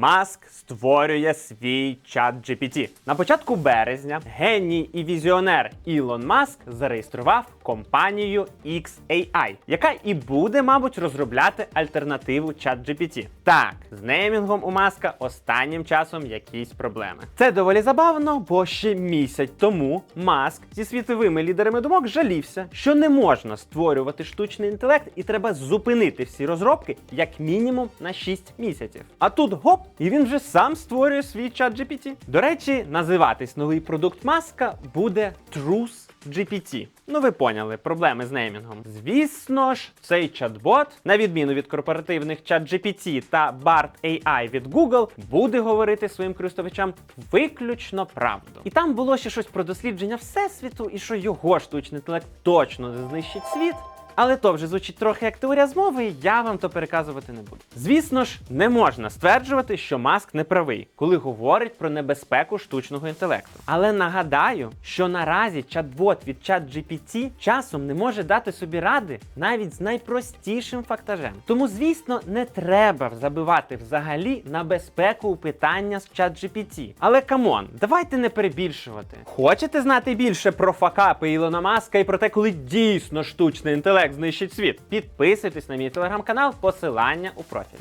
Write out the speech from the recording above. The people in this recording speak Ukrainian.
Маск створює свій чат GPT. На початку березня геній і візіонер Ілон Маск зареєстрував компанію XAI, яка і буде, мабуть, розробляти альтернативу чат GPT. Так, з неймінгом у Маска останнім часом якісь проблеми. Це доволі забавно, бо ще місяць тому Маск зі світовими лідерами думок жалівся, що не можна створювати штучний інтелект і треба зупинити всі розробки як мінімум на 6 місяців. А тут гоп, і він вже сам створює свій чат GPT. До речі, називатись новий продукт Маска буде Truth GPT. Ну ви поняли, проблеми з неймінгом. Звісно ж, цей чат-бот, на відміну від корпоративних чат GPT та BART AI від Google, буде говорити своїм користувачам виключно правду. І там було ще щось про дослідження всесвіту, і що його штучний інтелект точно не знищить світ. Але то вже звучить трохи як теорія змови, і я вам то переказувати не буду. Звісно ж, не можна стверджувати, що Маск не правий, коли говорить про небезпеку штучного інтелекту. Але нагадаю, що наразі чат-бот від ChatGPT часом не може дати собі ради навіть з найпростішим фактажем. Тому, звісно, не треба забивати взагалі на безпеку у питання з ChatGPT. Але камон, давайте не перебільшувати. Хочете знати більше про факапи Ілона Маска і про те, коли дійсно штучний інтелект знищить світ? Підписуйтесь на мій телеграм-канал, посилання у профілі.